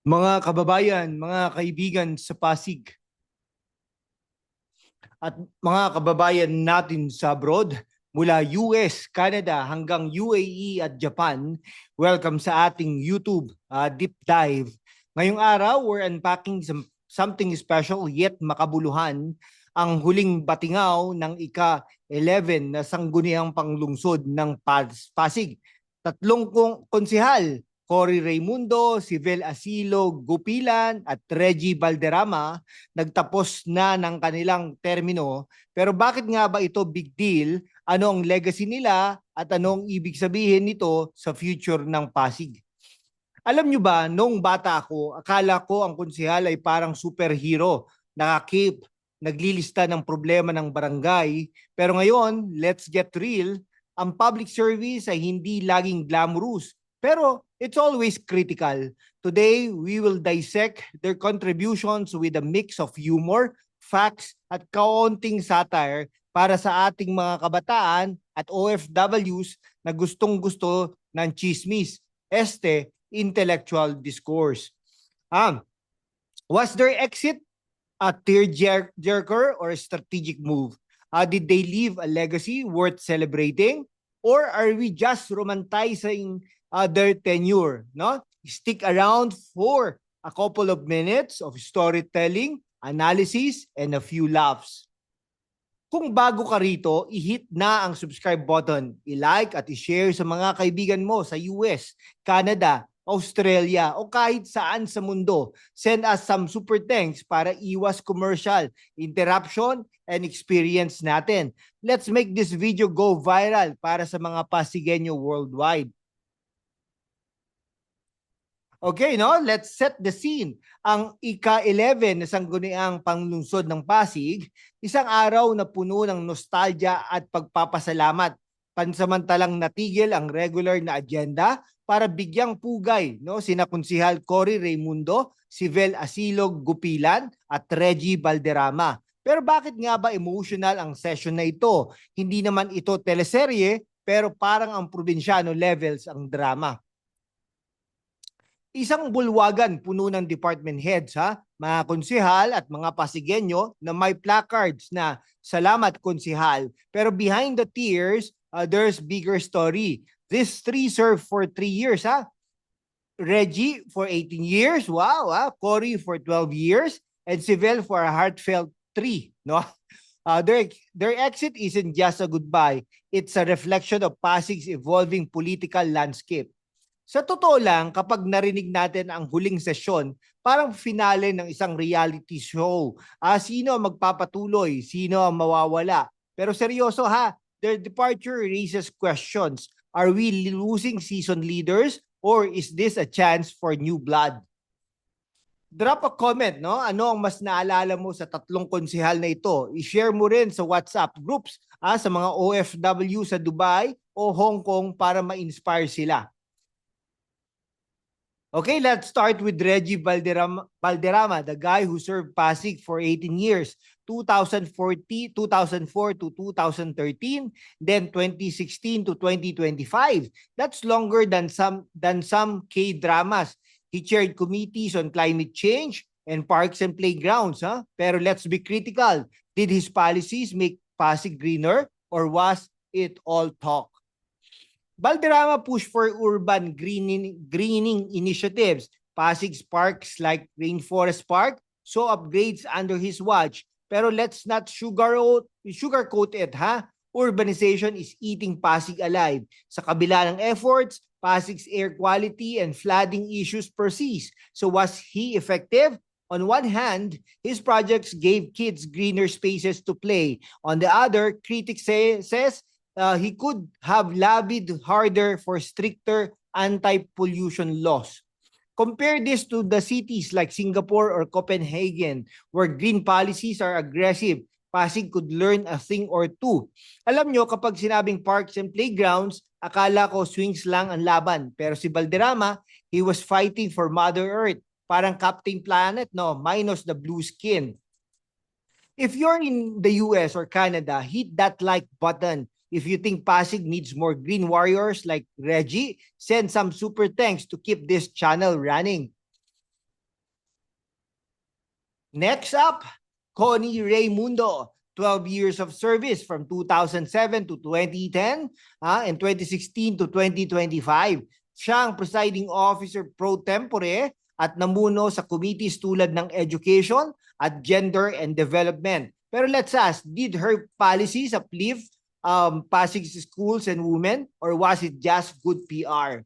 Mga kababayan, mga kaibigan sa Pasig, at mga kababayan natin sa abroad, mula US, Canada hanggang UAE at Japan, welcome sa ating YouTube uh, Deep Dive. Ngayong araw, we're unpacking some, something special yet makabuluhan, ang huling batingaw ng ika-11 na sangguniang panglungsod ng Pas Pasig. Tatlong konsihal Cory Raimundo, Sivel Asilo, Gupilan at Reggie Valderrama nagtapos na ng kanilang termino. Pero bakit nga ba ito big deal? Ano ang legacy nila at anong ibig sabihin nito sa future ng Pasig? Alam nyo ba, nung bata ako, akala ko ang konsehal ay parang superhero, nakakip, naglilista ng problema ng barangay. Pero ngayon, let's get real, ang public service ay hindi laging glamorous pero it's always critical. Today, we will dissect their contributions with a mix of humor, facts, at kaunting satire para sa ating mga kabataan at OFWs na gustong-gusto ng chismis, este, intellectual discourse. Um, was their exit a tear-jerker or a strategic move? Uh, did they leave a legacy worth celebrating? Or are we just romanticizing other tenure, no? Stick around for a couple of minutes of storytelling, analysis, and a few laughs. Kung bago ka rito, i-hit na ang subscribe button, i-like at i-share sa mga kaibigan mo sa US, Canada, Australia o kahit saan sa mundo. Send us some super thanks para iwas commercial, interruption, and experience natin. Let's make this video go viral para sa mga Pasigenyo worldwide. Okay, no? Let's set the scene. Ang ika-11 na sangguniang panglungsod ng Pasig, isang araw na puno ng nostalgia at pagpapasalamat. Pansamantalang natigil ang regular na agenda para bigyang pugay no sina Konsihal Cory Raimundo, si Vel Asilog Gupilan at Reggie Valderrama. Pero bakit nga ba emotional ang session na ito? Hindi naman ito teleserye pero parang ang probinsyano levels ang drama. Isang bulwagan puno ng department heads ha, mga konsihal at mga pasigenyo na may placards na salamat konsihal. Pero behind the tears, uh, there's bigger story. This three served for three years ha. Reggie for 18 years, wow, ha? Cory for 12 years, and Sivel for a heartfelt three, no? Uh, their, their exit isn't just a goodbye, it's a reflection of Pasig's evolving political landscape. Sa totoo lang, kapag narinig natin ang huling sesyon, parang finale ng isang reality show. Ah, sino ang magpapatuloy? Sino ang mawawala? Pero seryoso ha, their departure raises questions. Are we losing season leaders or is this a chance for new blood? Drop a comment, no? Ano ang mas naalala mo sa tatlong konsehal na ito? I-share mo rin sa WhatsApp groups ah, sa mga OFW sa Dubai o Hong Kong para ma-inspire sila. Okay, let's start with Reggie Valderrama, Valderrama, the guy who served Pasig for 18 years, 2040, 2004 to 2013, then 2016 to 2025. That's longer than some than some K-dramas. He chaired committees on climate change and parks and playgrounds, huh? Pero let's be critical. Did his policies make Pasig greener or was it all talk? Valderrama push for urban greening, greening initiatives. Pasig's parks like Rainforest Park saw upgrades under his watch. Pero let's not sugarcoat, sugarcoat it, ha? Urbanization is eating Pasig alive. Sa kabila ng efforts, Pasig's air quality and flooding issues persist. So was he effective? On one hand, his projects gave kids greener spaces to play. On the other, critics say, says uh, he could have lobbied harder for stricter anti-pollution laws. Compare this to the cities like Singapore or Copenhagen where green policies are aggressive. Pasig could learn a thing or two. Alam nyo, kapag sinabing parks and playgrounds, akala ko swings lang ang laban. Pero si Valderrama, he was fighting for Mother Earth. Parang Captain Planet, no? Minus the blue skin. If you're in the US or Canada, hit that like button If you think Pasig needs more green warriors like Reggie, send some super thanks to keep this channel running. Next up, Connie Raymundo. 12 years of service from 2007 to 2010 ah, and 2016 to 2025. Siya ang presiding officer pro tempore at namuno sa committees tulad ng education at gender and development. Pero let's ask, did her policies uplift um, Pasig schools and women or was it just good PR?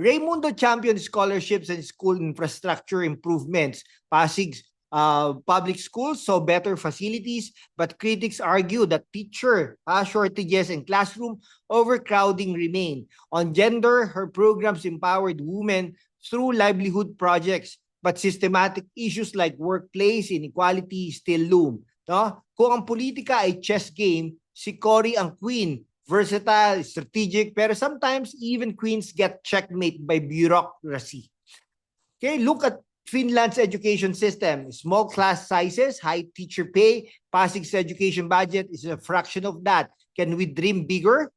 Raymundo championed scholarships and school infrastructure improvements. Pasig uh, public schools saw better facilities, but critics argue that teacher uh, shortages and classroom overcrowding remain. On gender, her programs empowered women through livelihood projects, but systematic issues like workplace inequality still loom. No? Kung ang politika ay chess game, si Cory ang queen. Versatile, strategic, pero sometimes even queens get checkmate by bureaucracy. Okay, look at Finland's education system, small class sizes, high teacher pay, Pasig's education budget is a fraction of that. Can we dream bigger?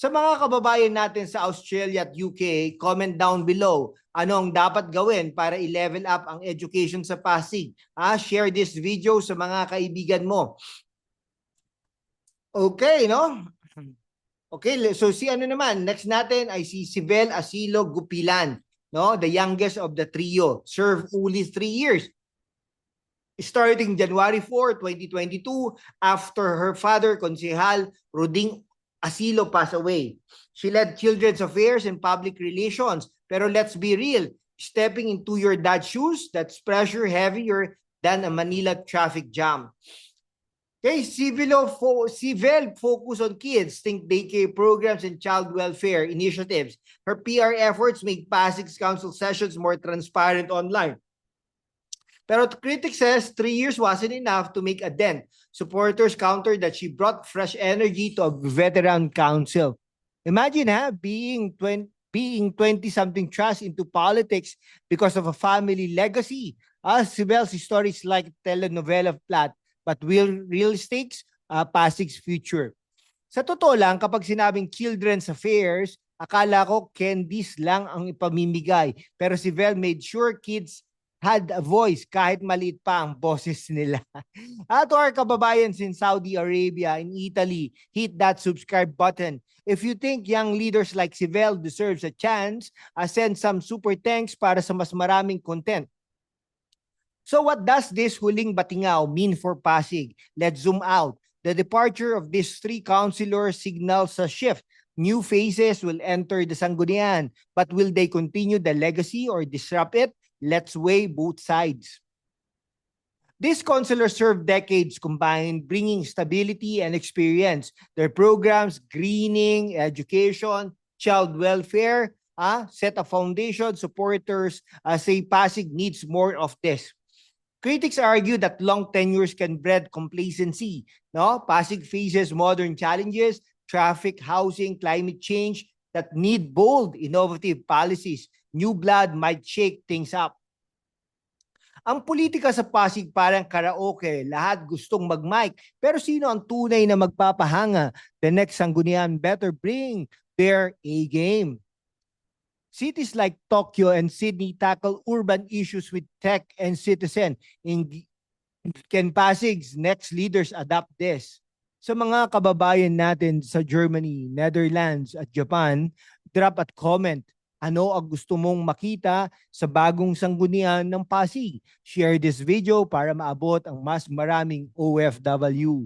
Sa mga kababayan natin sa Australia at UK, comment down below ano ang dapat gawin para i-level up ang education sa Pasig. Ah, share this video sa mga kaibigan mo. Okay, no? Okay, so si ano naman, next natin ay si Sibel Asilo Gupilan no? The youngest of the trio, served only three years. Starting January 4, 2022, after her father, Konsehal Roding Asilo, passed away. She led Children's Affairs and Public Relations. Pero let's be real, stepping into your dad's shoes, that's pressure heavier than a Manila traffic jam. Okay, civil, fo civil focus on kids, think daycare programs and child welfare initiatives. Her PR efforts make Pasig's council sessions more transparent online. Pero the critic says three years wasn't enough to make a dent. Supporters countered that she brought fresh energy to a veteran council. Imagine ha, being 20, being 20-something trust into politics because of a family legacy. As Sibel's stories like telenovela plot but real, real stakes, uh, Pasig's future. Sa totoo lang, kapag sinabing children's affairs, akala ko candies lang ang ipamimigay. Pero si Vel made sure kids had a voice kahit maliit pa ang boses nila. At to our kababayans in Saudi Arabia, in Italy, hit that subscribe button. If you think young leaders like si Vel deserves a chance, uh, send some super thanks para sa mas maraming content. So what does this huling batingaw mean for Pasig? Let's zoom out. The departure of these three councilors signals a shift. New faces will enter the Sangguniang, but will they continue the legacy or disrupt it? Let's weigh both sides. These councilors served decades combined, bringing stability and experience. Their programs, greening, education, child welfare, ah, set a foundation. Supporters uh, say Pasig needs more of this. Critics argue that long tenures can breed complacency. No? Pasig faces modern challenges, traffic, housing, climate change that need bold, innovative policies. New blood might shake things up. Ang politika sa Pasig parang karaoke, lahat gustong mag-mic. Pero sino ang tunay na magpapahanga? The next Sangguniang better bring their A-game. Cities like Tokyo and Sydney tackle urban issues with tech and citizen. In can Pasig's next leaders adapt this? Sa mga kababayan natin sa Germany, Netherlands at Japan, drop at comment ano ang gusto mong makita sa bagong sanggunian ng Pasig. Share this video para maabot ang mas maraming OFW.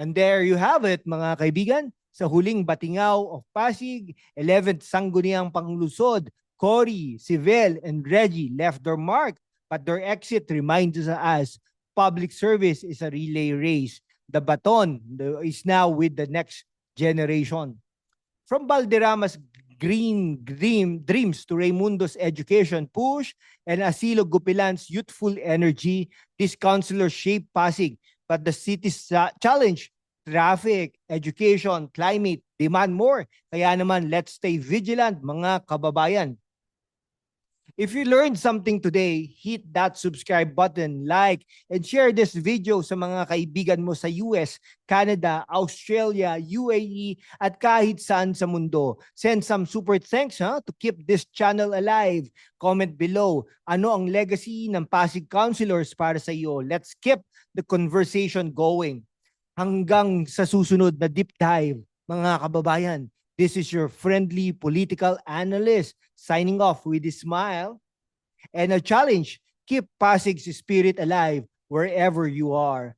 And there you have it mga kaibigan sa huling batingaw of Pasig, 11th Sangguniang Panglusod, Cory, Sivel, and Reggie left their mark, but their exit reminds us public service is a relay race. The baton is now with the next generation. From Valderrama's green dream, dreams to Raimundo's education push and Asilo Gupilan's youthful energy, this councilor shaped Pasig, but the city's challenge traffic, education, climate, demand more. Kaya naman, let's stay vigilant mga kababayan. If you learned something today, hit that subscribe button, like, and share this video sa mga kaibigan mo sa US, Canada, Australia, UAE, at kahit saan sa mundo. Send some super thanks ha, to keep this channel alive. Comment below, ano ang legacy ng Pasig Councilors para sa iyo? Let's keep the conversation going. Hanggang sa susunod na deep dive, mga kababayan. This is your friendly political analyst signing off with a smile and a challenge. Keep Pasig's spirit alive wherever you are.